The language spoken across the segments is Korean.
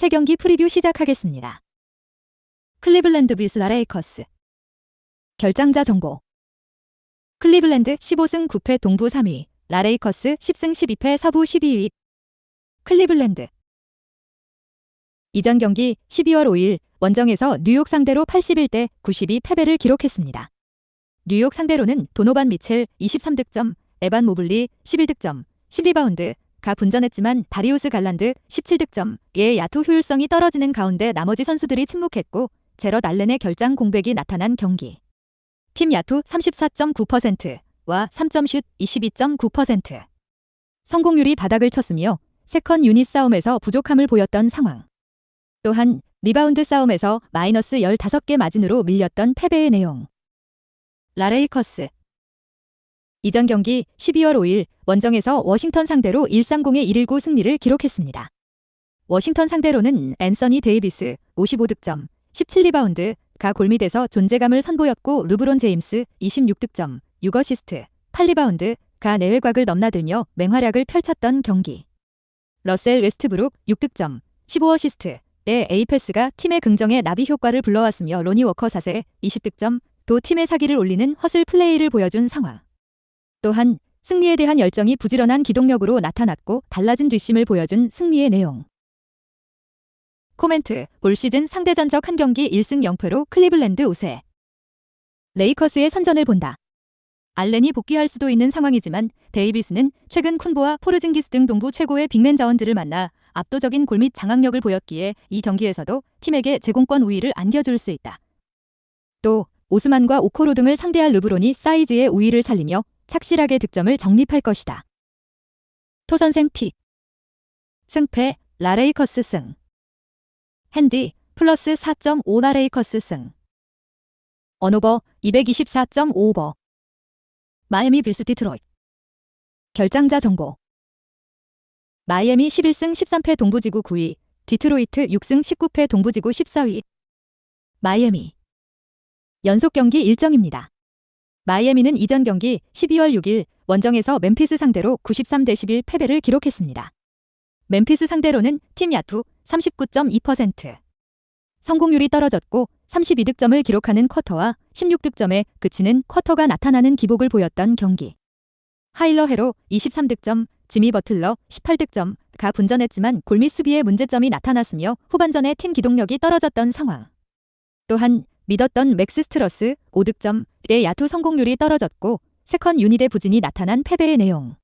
새 경기 프리뷰 시작하겠습니다. 클리블랜드 비스 라레이커스 결장자 정보 클리블랜드 15승 9패 동부 3위 라레이커스 10승 12패 서부 12위 클리블랜드 이전 경기 12월 5일 원정에서 뉴욕 상대로 81대 92 패배를 기록했습니다. 뉴욕 상대로는 도노반 미첼 23득점, 에반 모블리 11득점, 10리바운드, 가 분전했지만 다리우스 갈란드 17득점의 야투 효율성이 떨어지는 가운데 나머지 선수들이 침묵했고 제럿 알렌의 결장 공백이 나타난 경기. 팀 야투 34.9%와 3점슛 22.9%. 성공률이 바닥을 쳤으며 세컨 유닛 싸움에서 부족함을 보였던 상황. 또한 리바운드 싸움에서 마이너스 15개 마진으로 밀렸던 패배의 내용. 라레이커스 이전 경기 12월 5일 원정에서 워싱턴 상대로 130의 119 승리를 기록했습니다. 워싱턴 상대로는 앤서니 데이비스 55득점, 17리바운드,가 골밑에서 존재감을 선보였고 르브론 제임스 26득점, 6어시스트, 8리바운드,가 내외곽을 넘나들며 맹활약을 펼쳤던 경기. 러셀 웨스트브룩 6득점, 15어시스트, 의 에이패스가 팀의 긍정의 나비 효과를 불러왔으며 로니 워커 4세 20득점, 도 팀의 사기를 올리는 허슬 플레이를 보여준 상황. 또한 승리에 대한 열정이 부지런한 기동력으로 나타났고 달라진 뒷심을 보여준 승리의 내용. 코멘트 올 시즌 상대 전적 한 경기 1승 0패로 클리블랜드 우세. 레이커스의 선전을 본다. 알렌이 복귀할 수도 있는 상황이지만 데이비스는 최근 쿤보와 포르징기스 등 동부 최고의 빅맨 자원들을 만나 압도적인 골밑 장악력을 보였기에 이 경기에서도 팀에게 제공권 우위를 안겨줄 수 있다. 또 오스만과 오코로 등을 상대할 르브론이 사이즈의 우위를 살리며 착실하게 득점을 정립할 것이다. 토선생 픽. 승패 라레이커스 승. 핸디 플러스 4.5 라레이커스 승. 언오버 224.5오버. 마이애미 빌스 디트로이트. 결장자 정보. 마이애미 11승 13패 동부지구 9위 디트로이트 6승 19패 동부지구 14위. 마이애미. 연속 경기 일정입니다. 마이애미는 이전 경기 12월 6일 원정에서 멤피스 상대로 93대 11 패배를 기록했습니다. 멤피스 상대로는 팀 야투 39.2%. 성공률이 떨어졌고 32득점을 기록하는 쿼터와 16득점에 그치는 쿼터가 나타나는 기복을 보였던 경기. 하일러 헤로 23득점, 지미 버틀러 18득점, 가 분전했지만 골밑 수비에 문제점이 나타났으며 후반전에 팀 기동력이 떨어졌던 상황. 또한 믿었던 맥스 스트러스 5득점의 야투 성공률이 떨어졌고 세컨 유닛의 부진이 나타난 패배의 내용.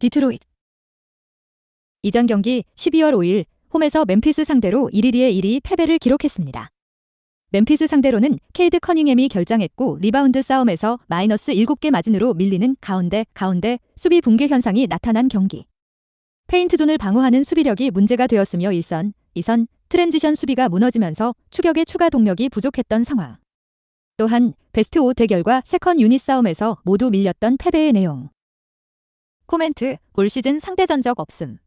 디트로이트 이전 경기 12월 5일 홈에서 멤피스 상대로 1위의 1위 패배를 기록했습니다. 멤피스 상대로는 케이드 커닝햄이 결장했고 리바운드 싸움에서 마이너스 7개 마진으로 밀리는 가운데 가운데 수비 붕괴 현상이 나타난 경기. 페인트존을 방어하는 수비력이 문제가 되었으며 1선, 2선, 트랜지션 수비가 무너지면서 추격의 추가 동력이 부족했던 상황. 또한 베스트 5 대결과 세컨 유닛 싸움에서 모두 밀렸던 패배의 내용. 코멘트 올 시즌 상대 전적 없음.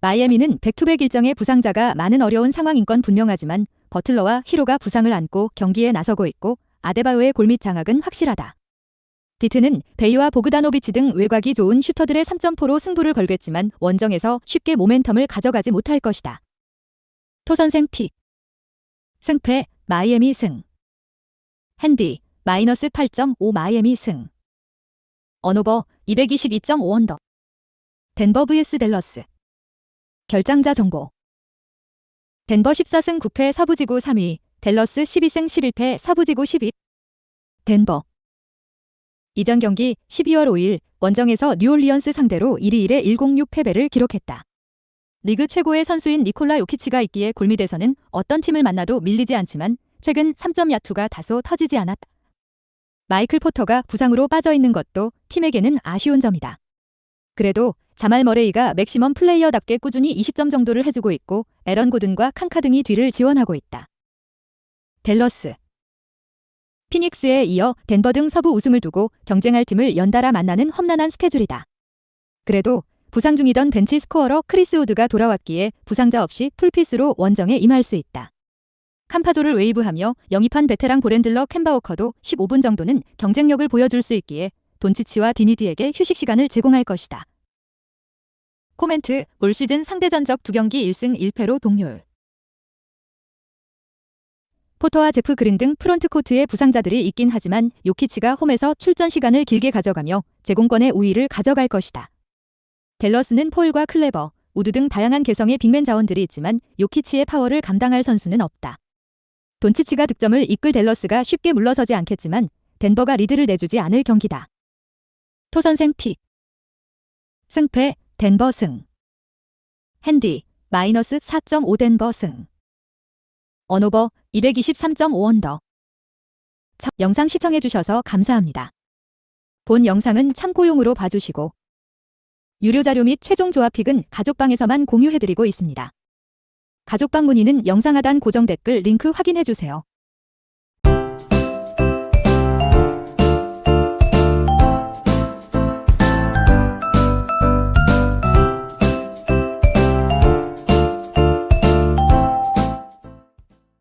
마이애미는 백투백 일정의 부상자가 많은 어려운 상황인 건 분명하지만 버틀러와 히로가 부상을 안고 경기에 나서고 있고 아데바요의 골밑 장악은 확실하다. 디트는 베이와 보그다노비치 등 외곽이 좋은 슈터들의 3점포로 승부를 걸겠지만 원정에서 쉽게 모멘텀을 가져가지 못할 것이다. 토선생 픽. 승패 마이애미 승. 핸디 마이너스 8.5 마이애미 승. 언오버 222.5 언더. 덴버 vs 댈러스. 결장자 정보. 덴버 14승 9패 서부지구 3위 댈러스 12승 11패 서부지구 10위 덴버. 이전 경기 12월 5일 원정에서 뉴올리언스 상대로 1위 1의 106 패배를 기록했다. 리그 최고의 선수인 니콜라 요키치가 있기에 골밑에서는 어떤 팀을 만나도 밀리지 않지만 최근 3점 야투가 다소 터지지 않았다. 마이클 포터가 부상으로 빠져 있는 것도 팀에게는 아쉬운 점이다. 그래도 자말 머레이가 맥시멈 플레이어답게 꾸준히 20점 정도를 해주고 있고 에런 고든과 칸카 등이 뒤를 지원하고 있다. 댈러스 피닉스에 이어 덴버 등 서부 우승을 두고 경쟁할 팀을 연달아 만나는 험난한 스케줄이다. 그래도 부상 중이던 벤치 스코어러 크리스 우드가 돌아왔기에 부상자 없이 풀피스로 원정에 임할 수 있다. 캄파조를 웨이브하며 영입한 베테랑 보렌들러 캔바워커도 15분 정도는 경쟁력을 보여줄 수 있기에 돈치치와 디니디에게 휴식 시간을 제공할 것이다. 코멘트 올 시즌 상대 전적 두 경기 1승 1패로 동률. 포터와 제프 그린 등 프론트 코트의 부상자들이 있긴 하지만 요키치가 홈에서 출전 시간을 길게 가져가며 제공권의 우위를 가져갈 것이다. 델러스는 폴과 클레버, 우드 등 다양한 개성의 빅맨 자원들이 있지만 요키치의 파워를 감당할 선수는 없다. 돈치치가 득점을 이끌 델러스가 쉽게 물러서지 않겠지만 덴버가 리드를 내주지 않을 경기다. 토선생 픽 승패 덴버 승 핸디 마이너스 4.5 덴버 승 언오버 223.5 언더 첫 영상 시청해주셔서 감사합니다. 본 영상은 참고용으로 봐주시고 유료 자료 및 최종 조합픽은 가족방에서만 공유해드리고 있습니다. 가족방 문의는 영상 하단 고정 댓글 링크 확인해주세요.